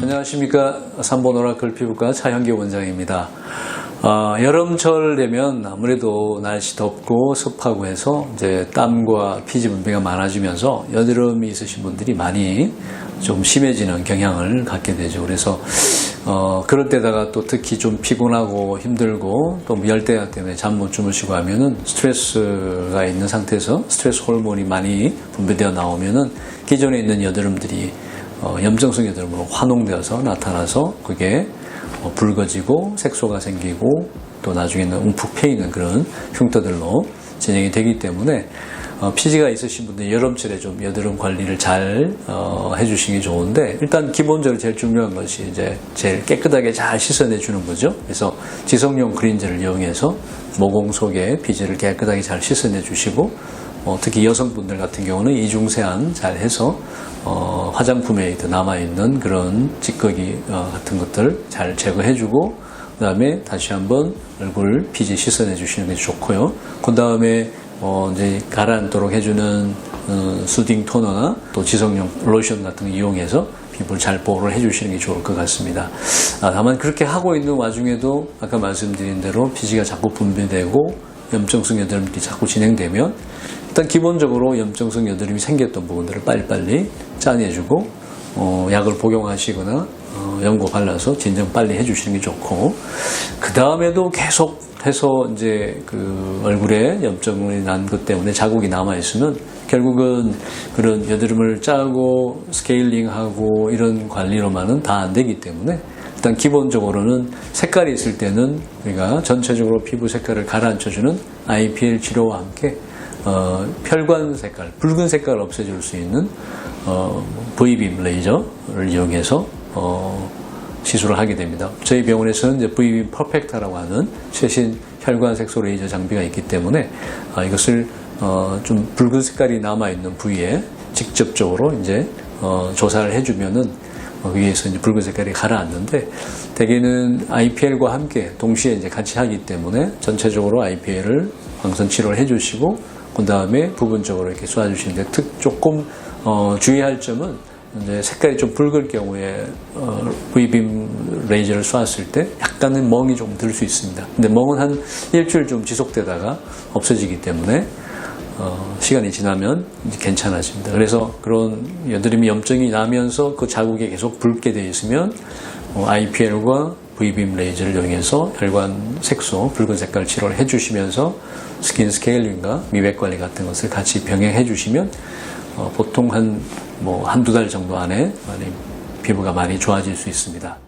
안녕하십니까. 삼본 오라클 피부과 차현기 원장입니다. 아, 여름철 되면 아무래도 날씨 덥고 습하고 해서 이제 땀과 피지 분비가 많아지면서 여드름이 있으신 분들이 많이 좀 심해지는 경향을 갖게 되죠. 그래서 어, 그럴 때다가 또 특히 좀 피곤하고 힘들고 또 열대야 때문에 잠 못 주무시고 하면은 스트레스가 있는 상태에서 스트레스 호르몬이 많이 분비되어 나오면은 기존에 있는 여드름들이 어, 염증성 여드름으로 환원되어서 나타나서 그게 어, 붉어지고 색소가 생기고 또 나중에는 움푹 패이는 그런 흉터들로 진행이 되기 때문에 어, 피지가 있으신 분들 여름철에 좀 여드름 관리를 잘 어, 해주시기 좋은데 일단 기본적으로 제일 중요한 것이 이제 제일 깨끗하게 잘 씻어내 주는 거죠. 그래서 지성용 크린저를 이용해서 모공 속에 피지를 깨끗하게 잘 씻어내 주시고 어, 특히 여성분들 같은 경우는 이중 세안 잘 해서 어, 화장품에 남아 있는 그런 찌꺼기 어, 같은 것들 잘 제거해주고 그 다음에 다시 한번 얼굴 피지 씻어내 주시는 게 좋고요. 그 다음에 어, 이제 가라앉도록 해주는 어, 수딩 토너나 또 지성용 로션 같은 거 이용해서 피부를 잘 보호를 해주시는 게 좋을 것 같습니다. 아, 다만 그렇게 하고 있는 와중에도 아까 말씀드린 대로 피지가 자꾸 분비되고 염증성 여드름이 자꾸 진행되면 일단 기본적으로 염증성 여드름이 생겼던 부분들을 빨리빨리 짜내주고 어, 약을 복용하시거나 어, 연고 발라서 진정 빨리 해주시는 게 좋고 그 다음에도 계속 해서 이제 그 얼굴에 염증이 난 것 때문에 자국이 남아 있으면 결국은 그런 여드름을 짜고 스케일링하고 이런 관리로만은 다 안 되기 때문에 일단 기본적으로는 색깔이 있을 때는 우리가 전체적으로 피부 색깔을 가라앉혀주는 IPL 치료와 함께 어, 혈관 색깔, 붉은 색깔을 없애줄 수 있는 어, V빔 레이저를 이용해서 어, 시술을 하게 됩니다. 저희 병원에서는 이제 V빔 퍼펙터라고 하는 최신 혈관 색소 레이저 장비가 있기 때문에 어, 이것을 어, 좀 붉은 색깔이 남아 있는 부위에 직접적으로 이제 어, 조사를 해주면은 어, 위에서 이제 붉은 색깔이 가라앉는데 대개는 IPL과 함께 동시에 이제 같이 하기 때문에 전체적으로 IPL을 광선 치료를 해주시고 그 다음에 부분적으로 이렇게 쏴주시는데 특 조금 어, 주의할 점은 이제 색깔이 좀 붉을 경우에 어, V빔 레이저를 쏘았을 때 약간은 멍이 좀 들 수 있습니다. 근데 멍은 한 일주일 좀 지속되다가 없어지기 때문에 어, 시간이 지나면 이제 괜찮아집니다. 그래서 그런 여드름이 염증이 나면서 그 자국에 계속 붉게 되어 있으면 어, IPL과 V빔 레이저를 이용해서 혈관 색소, 붉은 색깔 치료를 해주시면서 스킨 스케일링과 미백 관리 같은 것을 같이 병행해 주시면 어, 보통 한 뭐 한두 달 정도 안에 많이 피부가 많이 좋아질 수 있습니다.